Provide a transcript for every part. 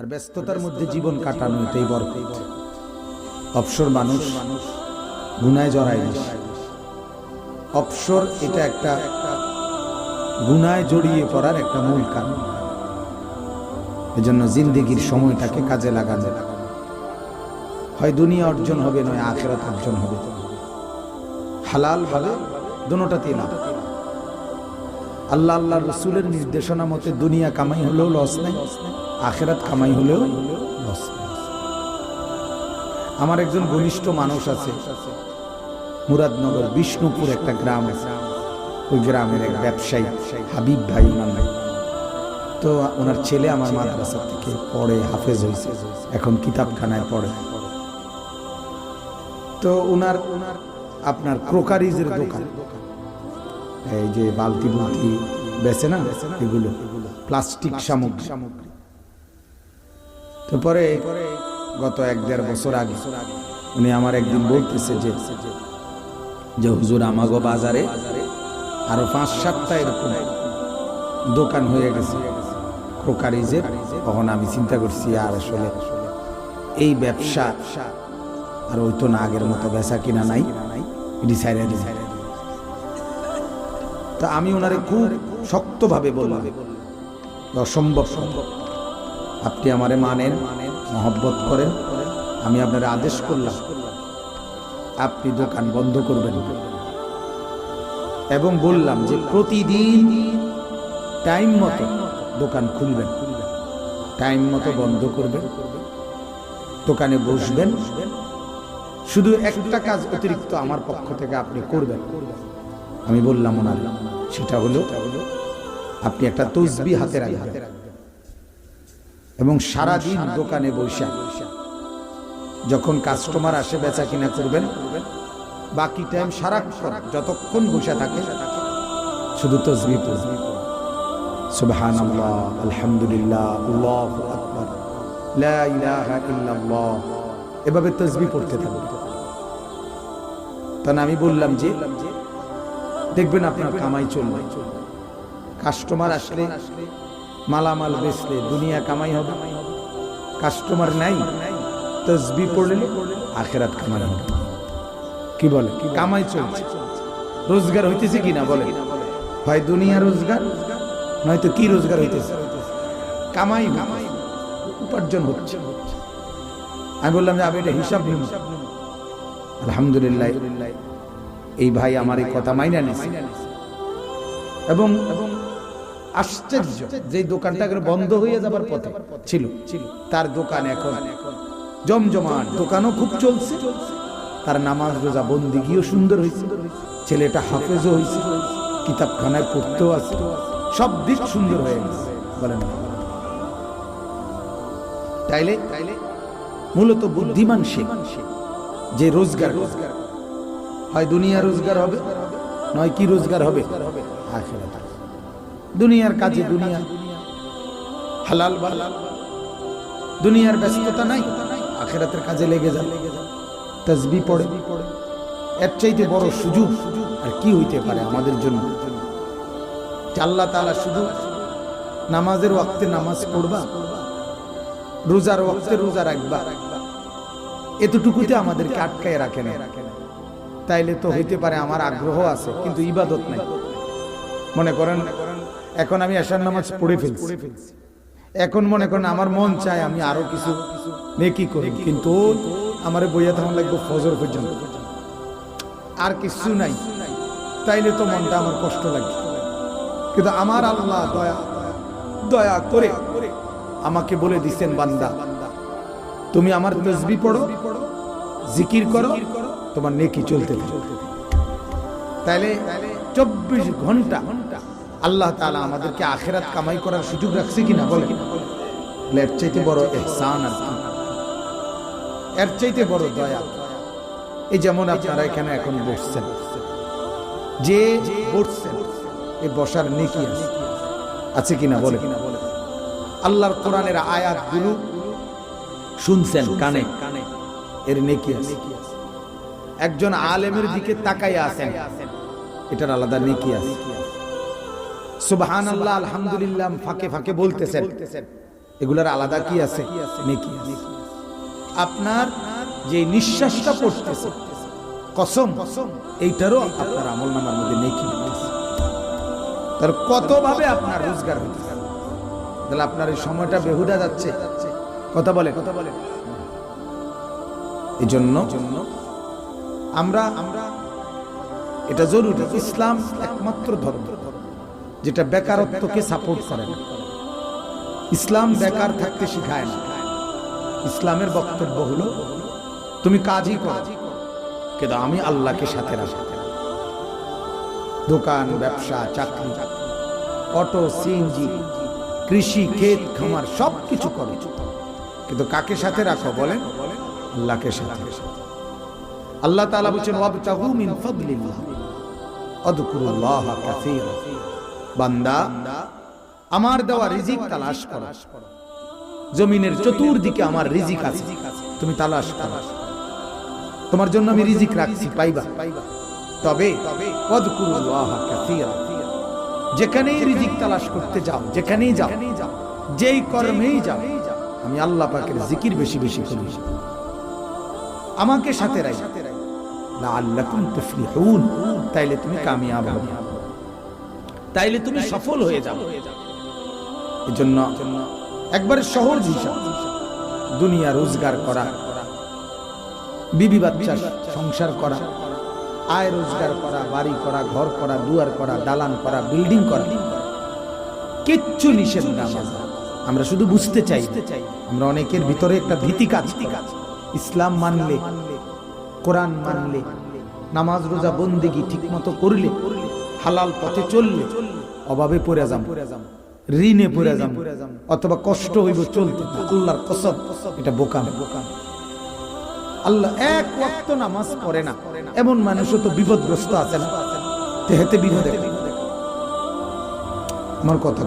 আর ব্যস্ততার মধ্যে জীবন কাটানো এটাই বরকত। অবসর মানুষ, গুনায় জড়ায় বেশি। অবসর এটা একটা গুনায় জড়িয়ে পড়ার একটা মূল কারণ। এজন্য জিন্দিগির সময়টাকে কাজে লাগানো। হয় দুনিয়া অর্জন হবে, নয় আখেরাত অর্জন হবে। হালাল ভাবে দুটাতেই লাভ। আল্লাহ আল্লাহ রসুলের নির্দেশনা মতে দুনিয়া কামাই হলেও লস নাই। আখেরাত কামাই হলেও লস। আমার একজন ঘনিষ্ঠ মানুষ আছে, মুরাদনগর বিষ্ণুপুর একটা গ্রাম আছে। ওই গ্রামের এক ব্যবসায়ী হাবিব ভাই নাম। তো ওনার ছেলে আমার মাদ্রাসা থেকে পড়ে, হাফেজ হয়েছে, এখন কিতাবখানায় পড়ে। তো ওনার ওনার আপনার ক্রোকারিজের দোকান। এই যে বালতি বালতি বেছে না, এগুলো, প্লাস্টিক সামগ্রী। তো পরে গত এক দেড় বছর আগে উনি আমার একদিন বলতেছে যে যে হুজুর আমাগো বাজারে আরও পাঁচ সাতটা এরকম দোকান হয়ে গেছে। ক্রোকারিজের। তখন আমি চিন্তা করছি, আর আসলে এই ব্যবসা আর ওই তো না আগের মতো বেচা কিনা নাই সাইরা তা আমি ওনারে খুব শক্তভাবে বললাম অসম্ভব। সম্ভব আপনি আমারে মানেন, মহব্বত করেন, আমি আপনার আদেশ করলাম, আপনি দোকান বন্ধ করবেন। এবং বললাম যে প্রতিদিন টাইম মতো দোকান খুলবেন, টাইম মতো বন্ধ করবেন, দোকানে বসবেন, শুধু একটা কাজ অতিরিক্ত আমার পক্ষ থেকে আপনি করবেন। আমি বললাম, ওনার, সেটা হলো আপনি একটা তসবি হাতে রাখবেন। এবং সারাদিন দোকানে বসে। যখন কাস্টমার আসে বেচা কিনা করবেন, বাকি টাইম সারাক্ষণ যতক্ষণ বসে থাকে, শুধু তসবি আলহামদুলিল্লাহ এভাবে তসবি পড়তে থাকবে তখন আমি বললাম যে, দেখবেন আপনার কামাই চলবে। কাস্টমার আসলে মালামাল বেচলে দুনিয়া কামাই হবে। কাস্টমার নাই তসবি পড়লে আখেরাত কামাই হবে। কি বলে? কামাই চলছে। রোজগার হইতেছে কিনা বলে হয় দুনিয়া রোজগার নয়তো কি রোজগার হইতেছে? কামাই কামাই উপার্জন হচ্ছে। আমি বললাম যে আমি এটা হিসাব নিব। আলহামদুলিল্লাহ এই ভাই আমার এই কথা মাইনা নিছে। এবং এবং আশ্চর্য যে দোকানটা বন্ধ হয়ে যাবার পথে ছিল। তার দোকান এখন জমজমাট দোকানও খুব চলছে। তার নামাজ রোজা বন্দিগিও সুন্দর হয়েছে। ছেলেটা হাফেজও হয়েছে। কিতাবখানায় পড়তেও আছে। সব দিক সুন্দর হয়ে গেছে। বলেন। তাইলে মূলত বুদ্ধিমান সে যে রোজগার রোজগার হয় দুনিয়া রোজগার হবে, নয় কি রোজগার হবে? আখিরাত। দুনিয়ার কাজে দুনিয়া। হালাল বালাল দুনিয়ার ব্যস্ততা নাই, আখেরাতের কাজে লেগে যান তসবি পড়ে। এর চাইতে বড় সুযোগ আর কি হইতে পারে আমাদের জন্য? তাআলা শুধু নামাজের ওয়াক্তে নামাজ পড়বা, রোজার ওয়াক্তে রোজা রাখবা, এতটুকুতে আমাদেরকে আটকায় রাখে না। তাইলে তো হইতে পারে আমার আগ্রহ আছে, কিন্তু ইবাদত নাই। মনে করেন এখন আমি এশার নামাজ পড়ে ফেলছি। এখন মনে করেন আমার মন চায় আমি আরও কিছু নেকি করি কিন্তু আমার বইয়া তখন লাগবে ফজর পর্যন্ত। আর কিছু নাই। তাইলে তো মনটা আমার কষ্ট লাগে। কিন্তু আমার আল্লাহ দয়া দয়া করে আমাকে বলে দিচ্ছেন বান্দা, তুমি আমার তসবি পড়ো, জিকির করো, তোমার নেকি চলতে থাকে। তাইলে চব্বিশ ঘণ্টা আল্লাহ তাআলা আমাদেরকে আখেরাত কামাই করার সুযোগ রাখছে কিনা বলে এর চাইতে বড় এহসান আর কি? এর চাইতে বড় দয়া। এই যেমন আপনারা এখানে এখন বসছেন। যে বসছেন এই বসার নেকি আছে। আছে কিনা বলে আল্লাহর কোরআনের আয়াতগুলো শুনছেন কানে? এর নেকি আছে। একজন আলেমের দিকে তাকাইয়া আছেন। এটার আলাদা নেকি আছে। সুবহান আল্লাহ আলহামদুলিল্লাহ, ফাঁকে ফাঁকে বলতেছেন। এগুলার আলাদা কি আছে? আপনার যে নিঃশ্বাসটা পড়তেছে, কসম, এইটারও আপনার আমল নামার মধ্যে নেকি তার কত ভাবে আপনার রোজগার হইতেছে? তাহলে আপনার এই সময়টা বেহুদা যাচ্ছে। কথা বলে কথা বলে এই জন্য আমরা আমরা, এটা জরুরি, ইসলাম একমাত্র ধর্ম। যেটা বেকারত্বকে সাপোর্ট করে না। ইসলাম বেকার থাকতে শিখায় না। ইসলামের বক্তব্য হলো, তুমি কাজই করো, কিন্তু আমি আল্লাহকে সাথে রাখি। দোকান, ব্যবসা, চাকরি, অটো সিএনজি কৃষি, ক্ষেত, খামার সব কিছু করো। কিন্তু কাকে সাথে রাখো বলেন? আল্লাহকে সাথে আল্লাহ তাআলা বলছেন, ওয়াবতাগু মিন ফাদলিল্লাহ বান্দা, আমার দেওয়া রিজিক তালাশ করো। জমিনের চতুর্দিকে আমার রিজিক আছে, তুমি তালাশ করো। তোমার জন্য আমি রিজিক রাখছি, পাইবা। তবে যেখানেই রিজিক তালাশ করতে যাও, যেখানেই যাও, যেই কর্মেই যাও, আমি আল্লাহ পাকের জিকির বেশি বেশি করি। আমাকে সাথে তুফলিহুন। তাইলে তুমি কামিয়াব হবে। তাইলে তুমি সফল হয়ে যাবে এজন্য একবারে সহজ হিসাব দুনিয়া রোজগার করা বিবি বাচ্চা সংসার করা আয় রোজগার করা বাড়ি করা ঘর করা দুয়ার করা দালান করা বিল্ডিং করা। কিচ্ছু নিষেধ না আমরা। শুধু বুঝতে চাই আমরা অনেকের ভিতরে একটা ভীতি কাজ। ইসলাম মানলে কোরআন মানলে নামাজ রোজা বন্দেগি ঠিক মতো করলে হালাল পথে চললে অভাবে পড়ে যাম। ঋণে পড়ে যাম। অথবা কষ্ট হইব চলতে। আল্লাহর কসম এটা বোকাম। বোকাম আল্লাহ এক ওয়াক্ত নামাজ পড়ে না। এমন মানুষও তো বিপদগ্রস্ত আছে না। তেহেতে বিপদে আমার কথা।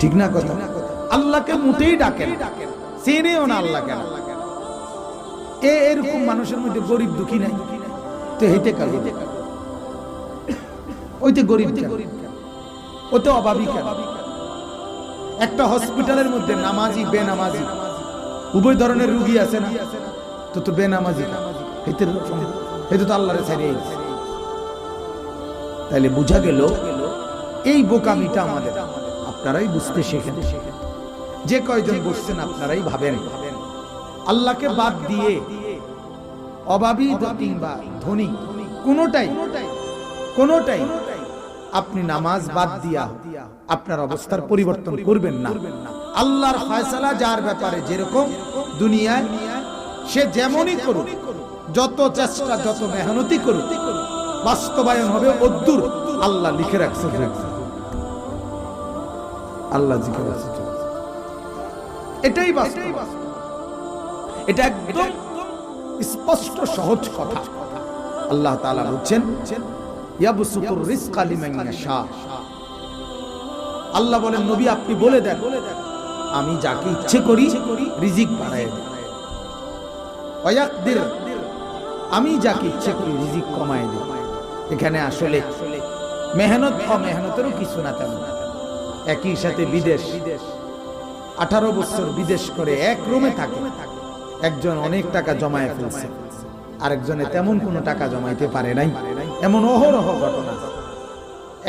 ঠিক না কথা? আল্লাহকে মুটেই ডাকে চেনেও না আল্লাহ কেন এরকম মানুষের মধ্যে গরিব দুঃখী নাই। তো হেতে কাল ওইতে গরিব? ওতে অভাবী কেন? একটা হসপিটালের মধ্যে নামাজি, বেনামাজি। উভয় ধরনের রুগী আছে না? তো তো বেনামাজি হেতে হেতে তো আল্লাহরে ছাড়িয়ে দিছে। তাইলে বোঝা গেল, এই বোকামিটা আমাদের। আপনারাই বুঝতে শেখেন। যে কয়জন বসছেন আপনারাই ভাবেন। আল্লাহকে বাদ দিয়ে অভাবী কিংবা ধনী, কোনোটাই কোনোটাই আপনি নামাজ বাদ দিয়া আপনার অবস্থার পরিবর্তন করবেন না। আল্লাহর ফয়সালা যার ব্যাপারে যেরকম দুনিয়ায়, সে যেমনই করুক, যত চেষ্টা, যত মেহনতি করুক, বাস্তবায়ন হবে অদ্দুর। আল্লাহ লিখে রাখছে আল্লাহ জিকে রাখছে এটাই বাস্তব। এটা একদম স্পষ্ট সহজ কথা। আল্লাহ তাআলা বলছেন আল্লাহ বলেন, নবী, আপনি বলে দেন, আমি যাকে ইচ্ছে করি রিজিক বাড়ায় দেই আমি যাকে ইচ্ছে করি রিজিক কমায় দিই এখানে আসলে মেহনত অমেহনতেরও কিছু না তেমন। একই সাথে বিদেশ, আঠারো বছর বিদেশ করে এক রুমে থাকে। একজন অনেক টাকা জমায় ফেলছে, আরেকজনে তেমন কোনো টাকা জমাইতে পারে নাই। এমন অহরহ ঘটনা।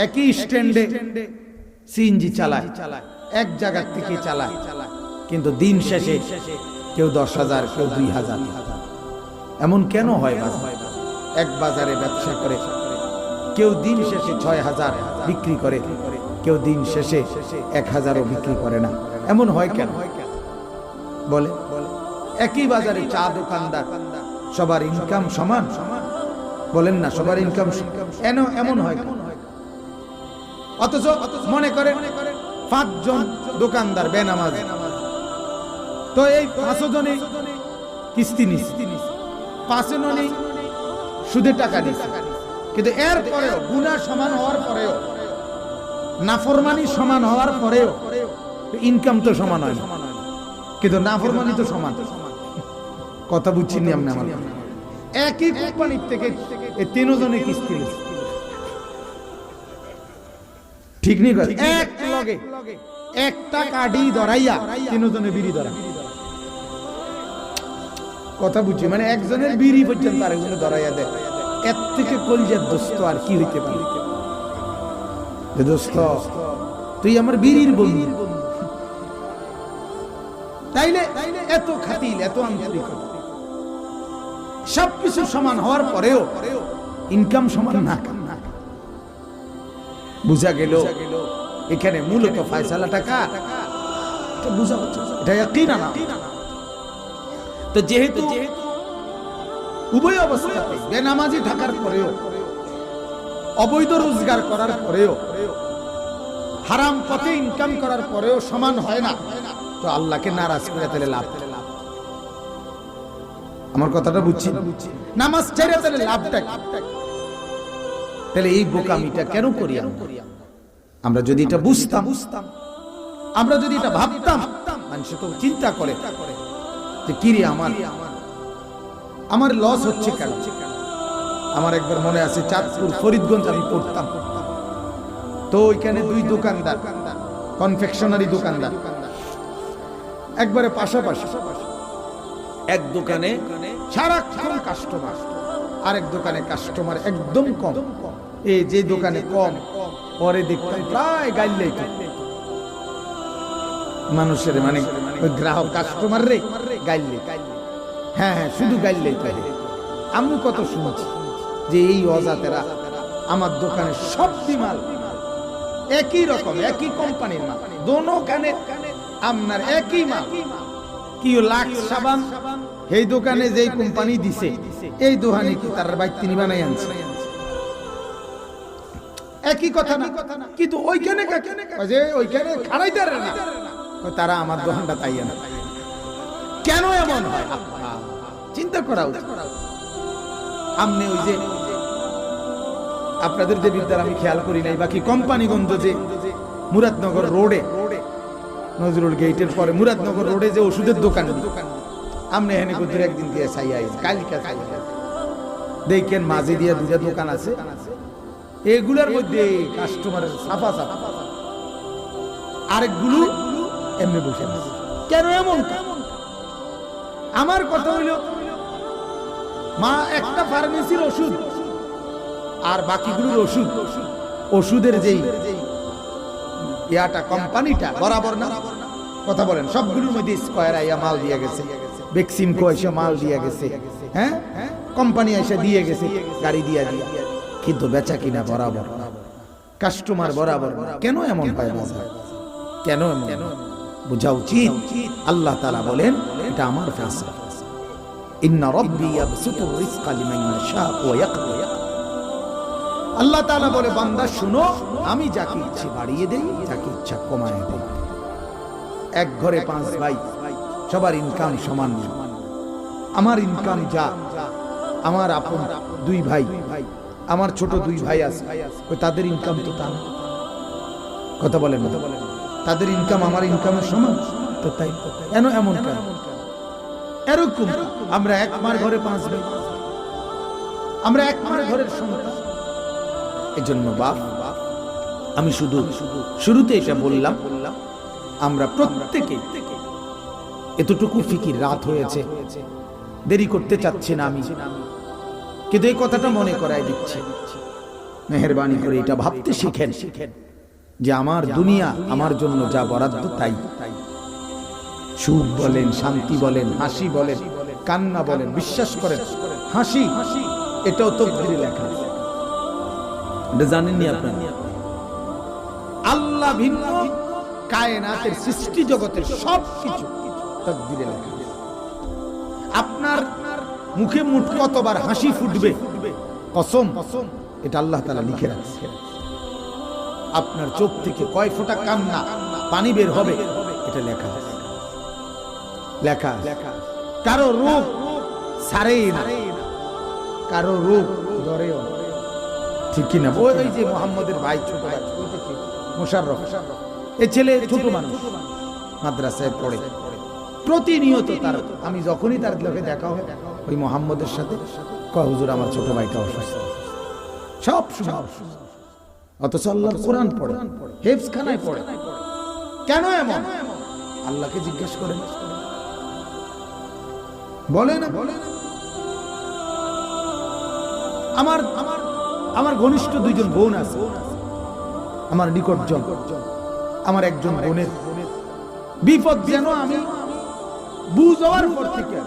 একই স্ট্যান্ডে সিএনজি চালায়, এক জায়গা থেকে চালায়। কিন্তু দিন শেষে কেউ দশ হাজার, কেউ দুই হাজার। এমন কেন হয় এক বাজারে ব্যবসা করে, কেউ দিন শেষে ছয় হাজার বিক্রি করে, কেউ দিন শেষে এক হাজারও বিক্রি করে না। এমন হয় কেন? বলে একই বাজারে চা দোকানদার, সবার ইনকাম সমান সমান? বলেন না, সবার ইনকাম এন এমন হয় অথচ মনে করে পাঁচজন দোকানদার, বেনামাজ। তো এই পাঁচশো জনে কিস্তি নিচ্ছে পাঁচশো জনে সুদে টাকা দিচ্ছে কিন্তু এর পরেও গুণা সমান হওয়ার পরেও, নাফরমানি সমান হওয়ার পরেও ইনকাম তো সমান হয় কিন্তু নাফরমানি তো সমান। কথা বুঝছি নি আপনি আমার একই কোম্পানির থেকে তিনজনে কিস্তি ঠিক নেই এক লগে একটা কাঠি ধরাইয়া তিনজনে বিড়ি ধরা। কথা বুঝছি মানে একজনের বিড়ি পর্যন্ত আরেকজনে ধরাইয়া দেয়। এর থেকে কলজার দোস্ত আর কি হইতে পারে? দোস্ত তুই আমার বিড়ির বন্ধু। তাইলে এত খাতিল এত আন্তরিকতা সবকিছু সমান হওয়ার পরেও ইনকাম সমান না বুঝা গেল এখানে মূলত ফায়সালা টাকা। এটা ইয়াকিন আনা তো যেহেতু উভয় অবস্থাতে বেনামাজি থাকার পরেও, অবৈধ রোজগার করার পরেও, হারাম পথে ইনকাম করার পরেও সমান হয় না। তো আল্লাহকে নারাজ করে তাহলে লাভ কি? আমার কথাটা বুঝছি? নামাজ ছেড়ে তাহলে লাভটা তাহলে এই বোকামিটা কেন করি আমরা? যদি এটা বুঝতাম বুঝতাম আমরা যদি এটা ভাবতাম, মানুষ তো চিন্তা করে যে কি রে আমার? আমার লস হচ্ছে কেন? আমার একবার মনে আছে চাঁদপুর, ফরিদগঞ্জ আমি পড়তাম। তো ওইখানে দুই দোকানদার কনফেকশনারি দোকানদার। একবারে পাশাপাশি, এক দোকানে সারাক্ষণ কাস্টমার আরেক দোকানে কাস্টমার একদম কম। এই যে দোকানে কম, পরে দেখতাম প্রায় গাইলেই মানুষের মানে ওই গ্রাহক কাস্টমার রে গাইলে হ্যাঁ হ্যাঁ শুধু গাইলেই তাই আমি কত শুনছি যে এই অজাতেরা আমার দোকানে সব মাল একই রকম, একই কোম্পানির মাল। দোনো কানে আপনার একই মাল। এই দোকানে কোম্পানি দিছে, এই কি তার বাইক তিনি বানাই আনছে? একই কথা না, কিন্তু ওইখানে যে ওইখানে তারা আমার দোকানটা তাই কেন এমন চিন্তা করা উচিত। ওই যে, আপনাদের যে বিদ্যার আমি খেয়াল করি নাই, বাকি কোম্পানিগঞ্জ যে মুরাদনগর রোডে নজরুল গেটের পরে মুরাদনগর রোডে যে ওষুধের দোকান। আমনে হেনে কুতুর একদিন দিয়ে সাইয়া কালিকা সাইয়া দেখেন মাঝে দিয়ে দুটা দোকান আছে। এগুলোর মধ্যে কাস্টমারের সাফা সাফা আরেকগুলো এমনি বসে আছে। কেন এমন আমার কথা হইল, মা একটা ফার্মেসির ওষুধ আর বাকিগুলোর ওষুধ। ওষুধের যেই ইয়াটা কোম্পানিটা বরাবর না? কথা বলেন, সবগুলোর মধ্যে স্কয়ার আইয়া মাল দিয়ে গেছে। বেক্সিম কো এসে মাল দিয়ে গেছে হ্যাঁ? কোম্পানি এসে দিয়ে গেছে, গাড়ি দিয়া দিয়ে। কিন্তু বেচা কিনা বরাবর কাস্টমার বরাবর কেন এমন হয় বাজার? কেন এমন? বোঝা উচিত। আল্লাহ তাআলা বলেন, এটা আমার ফেসলা। ইন্না রাব্বি ইয়াবসুতু রিজকা লিমান ইয়াশা ওয়া ইয়াকদির আল্লাহ তাআলা বলে, বান্দা, শুনো, আমি যাকে ইচ্ছে বাড়িয়ে দেই যাকে ইচ্ছা কমায় দেই। এক ঘরে পাঁচ ভাই, সবার ইনকাম সমান। আমার ইনকাম যা, আমার আপন দুই ভাই, আমার ছোট দুই ভাই আছে, ওই তাদের ইনকাম তো তা। কথা বলেন। তাদের ইনকাম আমার ইনকামের সমান? তো তাই। কেন এমন কেন? এরকম আমরা এক মার ঘরে পাঁচ ভাই। আমরা এক মার ঘরের সন্তান। এজন্য বাপ, আমি শুধু শুরুতে এটা বললাম আমরা প্রত্যেকে এতটুকু ফিকির রাত হয়েছে। দেরি করতে চাচ্ছি না আমি। কিন্তু এই কথাটা মনে করাই দিচ্ছে। মেহরবানি করে এটা ভাবতে শিখেন শিখেন যে আমার দুনিয়া আমার জন্য যা বরাদ্দ, তাই। সুখ বলেন, শান্তি বলেন, হাসি বলেন, কান্না বলেন, বিশ্বাস করেন, হাসি, এটাও তকদিরে লেখা। জানেননি আপনারা? আল্লাহ ভিন্ন কায়নাতের সৃষ্টি জগতের সব কিছু তকদিরে লেখা আপনার মুখে মুঠ কতবার হাসি ফুটবে? কসম? কসম এটা আল্লাহ তালা লিখে রাখছে। আপনার চোখ থেকে কয় ফোঁটা কান্না, পানি বের হবে? এটা লেখা লেখা কারও রূপ সারেই না। কারও রূপ ধরেও ঠিক কিনা? ওই যে মোহাম্মদের ভাই ছোট ভাই মোশাররফ। এ ছেলে ছোট মানুষ। মাদ্রাসায় পড়ে। প্রতিনিয়ত তার আমি যখনই তার লোকে দেখা হয় ওই মোহাম্মদের সাথে হুজুর আমার ছোট ভাইটা অসুস্থ। সব অসুস্থ। অথচ আল্লাহর কোরআন পড়ে পড়ে কেন এমন? আল্লাহকে জিজ্ঞেস করেন। বলে না। বলে না। আমার আমার আমার ঘনিষ্ঠ দুইজন বোন আছে। আমার নিকটজন। আমার একজন বোনের। বিপদ যেন আমি বুঝ পর থেকে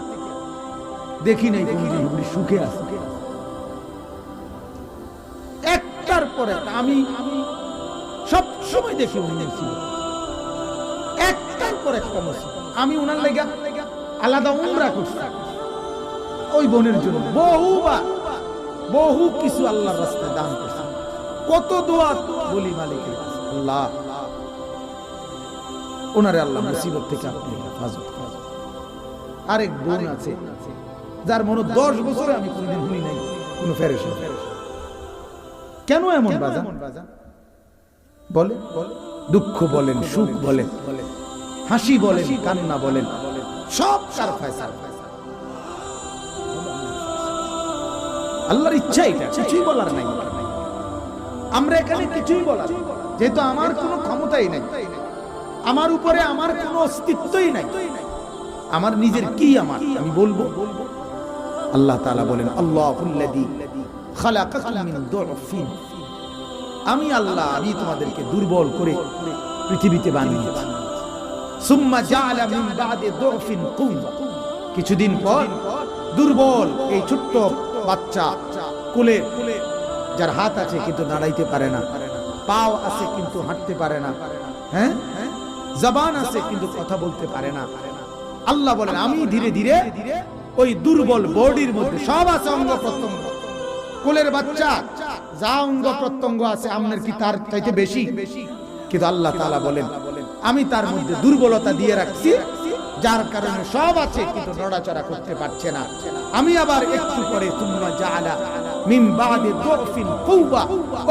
দেখি নাই উনি সুখে আছে। একটার পর আমি সব সময় দেখি উনি একটার পর একটা আমি ওনার লেগে আলাদা উমরা করছি। ওই বোনের জন্য বহুবার, বহু কিছু আল্লাহর রাস্তায় দান করছি। কত দোয়া বলি মালিকের আল্লাহ। ওনারে আল্লাহ মুসিবত থেকে আপনি হেফাজত করুন। আরেক বোন আছে যার মনে দশ বছরে আমি কোনোদিন শুনি নাই কোনো ফেরেশ কেন এমন বাজান বলে দুঃখ বলেন সুখ বলেন হাসি বলেন কান্না বলেন সব তার ফয়সালা। আল্লাহর ইচ্ছা এটা কিছুই বলার নাই। আমরা এখানে কিছুই বলার যেহেতু আমার কোনো ক্ষমতাই নাই। আমার উপরে আমার কোনো অস্তিত্বই নাই। আমার নিজের কি আমার? আমি বলব। আল্লাহ তাআলা বলেন, আল্লাহুল্লাযী খালাকাকুম মিন দুরফিন আমি আল্লাহ, আমি তোমাদেরকে দুর্বল করে পৃথিবীতে বানিয়েছি সুম্মা জাআলা মিন বাদি দুরফিন কুওয়া কিছুদিন পর দুর্বল এই ছোট্ট বাচ্চা কোলে, যার হাত আছে কিন্তু দাঁড়াইতে পারে না, পাও আছে কিন্তু হাঁটতে পারে না। হ্যাঁ? জবান আছে, কিন্তু কথা বলতে পারে না। আল্লাহ বলেন, আমি ধীরে ধীরে ওই দুর্বল বডির মধ্যে, সব আছে অঙ্গ প্রত্যঙ্গ। কোলের বাচ্চা, যা অঙ্গ প্রত্যঙ্গ আছে, আমনের কি তার চাইতে বেশি? কিন্তু আল্লাহ তাআলা বলেন, আমি তার মধ্যে দুর্বলতা দিয়ে রাখছি, যার কারণে সব আছে, কিন্তু নড়াচড়া করতে পারছে না। আমি আবার একটু পরে তুম্মা জাআলা মিন বাদি দুরফিন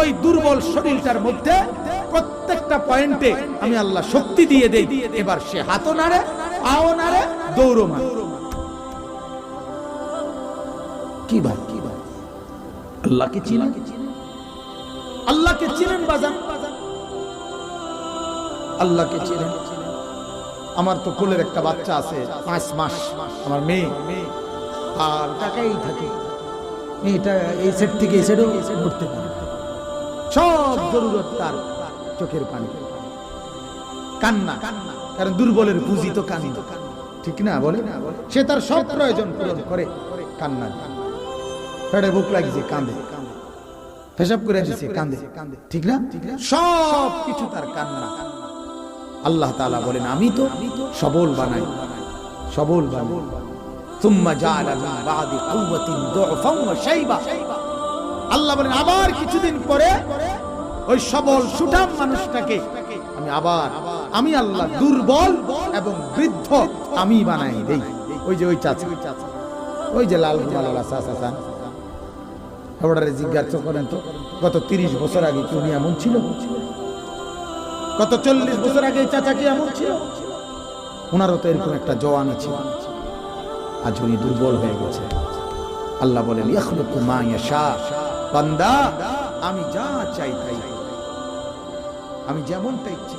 ওই দুর্বল শরীরটার মধ্যে প্রত্যেকটা পয়েন্টে আমি আল্লাহ শক্তি দিয়ে দেই। এবার সে হাতও নাড়ে, পাও নাড়ে দৌড়ো মারে। কি ভাই? কি ভাই আল্লাহকে চিনেন? আল্লাহকে চিনেন বাজান? আল্লাহকে চিনেন? আমার তো কোলের একটা বাচ্চা আছে, পাঁচ মাস। আমার মেয়ে। আর টাকাই থাকে। মেয়েটা এই সেট থেকে এই ঘুরতে পারে। সব জরুরত তার। চোখের পানি। কান্না কারণ দুর্বলের পুঁজি তো কান্না। ঠিক না বলে? সে তার সব প্রয়োজন পূরণ করে কান্না। পেটে লাগছে কান্দে পেশাব করে দিছে কান্দে ঠিক না? সব কিছু তার কান্না। আল্লাহ তাআলা বলেন আমি তো সবল বানাই সবল বানাই। আল্লাহ বলেন আবার কিছুদিন পরে ওই সবল, সুঠাম মানুষটাকে আমি আবার, আমি আল্লাহ দুর্বল এবং বৃদ্ধ আমি বানাই দেই। ওই যে ওই চাচা, ওই যে লাল লাল চাচা ওনারে জিজ্ঞাসা করেন তো, গত তিরিশ বছর আগে কি এমন ছিল? গত চল্লিশ বছর আগে চাচা কি এমন ছিল? ওনারও তো এরকম একটা জওয়ান আছে। আজ উনি দুর্বল হয়ে গেছে। আল্লাহ বলেন আমি যা চাই তাই। আমি যেমনটা ইচ্ছে